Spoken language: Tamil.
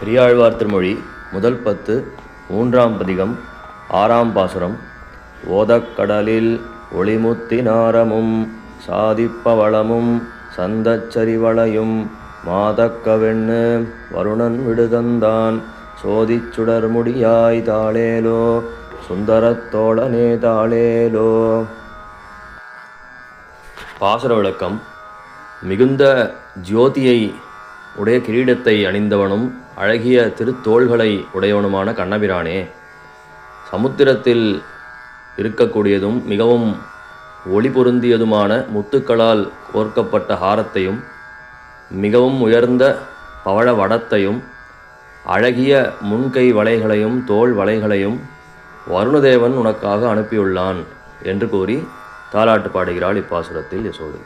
பெரியாழ்வார் திருமொழி முதல் பத்து மூன்றாம் பதிகம் ஆறாம் பாசுரம். ஓதக்கடலில் ஒளிமுத்தினாரமும் சாதிப்பவளமும் சந்தச்சரிவளையும் மாதக்கவெண்ணு வருணன் விடுதந்தான். சோதிச்சுடர் முடியாய் தாளேலோ சுந்தரத்தோழனே தாளேலோ. பாசுர விளக்கம். மிகுந்த ஜோதியை உடைய கிரீடத்தை அணிந்தவனும் அழகிய திருத்தோள்களை உடையவனுமான கண்ணபிரானே சமுத்திரத்தில் இருக்கக்கூடியதும் மிகவும் ஒளி பொருந்தியதுமான முத்துக்களால் கோர்க்கப்பட்ட ஹாரத்தையும் மிகவும் உயர்ந்த பவழ வடத்தையும் அழகிய முன்கை வலைகளையும் தோள் வலைகளையும் வருணதேவன் உனக்காக அனுப்பியுள்ளான் என்று கூறி தாலாட்டு பாடுகிறாள் இப்பாசுரத்தில் யசோதை.